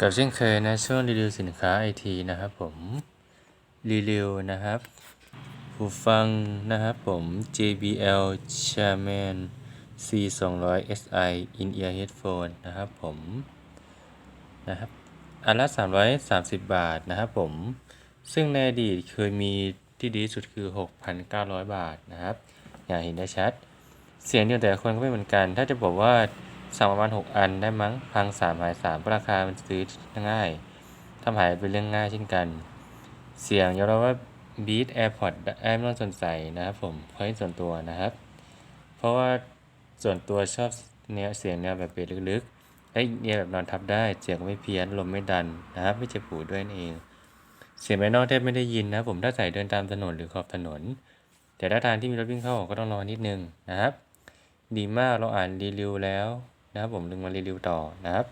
กับเช่นเคยนะช่วงรีวิวสินค้าไอทีนะครับผมรีวิวนะครับหูฟังนะครับผม JBL Charman C 2 0 0 SI In Ear Headphone นะครับผมนะครับอันละ 330 บาทนะครับผม ซึ่งในอดีตเคยมีที่ดีสุดคือ 6,900 บาทนะครับ อย่างเห็นได้ชัด เสียงเดียวแต่คนก็ไม่เหมือนกัน ถ้าจะบอกว่า สั่งประมาณ 6 อันได้มั้งพังสามหายสามราคามันซื้อง่ายทำหายเป็นเรื่องง่ายเช่นกัน เสียงยอมรับว่า Beat AirPod ได้ไม่ต้องสนใจนะครับผมเพราะส่วนตัวนะครับ เพราะว่าส่วนตัวชอบแนวเสียงแนวแบบเบสลึกๆและเนี่ยแบบนอนทับได้เสียงไม่เพี้ยนลมไม่ดันนะครับไม่เจ็บหูด้วยนั่นเอง เสียงภายนอกแทบไม่ได้ยินนะผมถ้าใส่เดินตามถนนหรือขอบถนน แต่ถ้าทางที่มีรถวิ่งเข้าออกก็ต้องรอนิดนึงนะครับ ดีมากเราอ่านรีวิวแล้ว นะครับผมดึงมารีวิวต่อนะครับ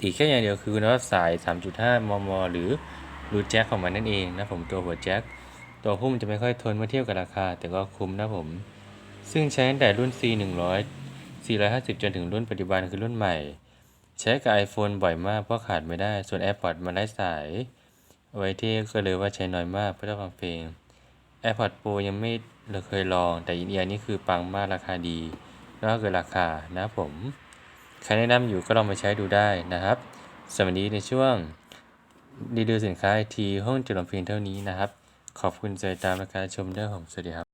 ตีแค่อย่างเดียวคือนะสาย 3.5 มม หรือรูแจ็คของมันนั่นเองนะผมตัวหัวแจ็คตัวหุ้มจะไม่ค่อยทนเมื่อเทียบกับราคา แต่ก็คุ้มนะผม ซึ่งใช้ตั้งแต่รุ่น C 100 450 จนถึงรุ่นปัจจุบันคือรุ่นใหม่ ใช้กับ iPhone บ่อยมากเพราะขาดไม่ได้ส่วน AirPods มันไร้สายเอาไว้ที่ก็เลยว่าใช้น้อยมากเพื่อฟังเพลง AirPods Pro ยังไม่เคยลอง แต่อินเอียนี่คือปังมากราคาดี แล้วก็เกินราคานะผมใครแนะนำอยู่ก็ลองไปใช้ดูได้นะครับสำหรับนี้ในช่วงรีวิวสินค้าไอทีห้องจุลเพียงเท่านี้นะครับ ขอบคุณใจตามและการชมด้วยผมสวัสดีครับ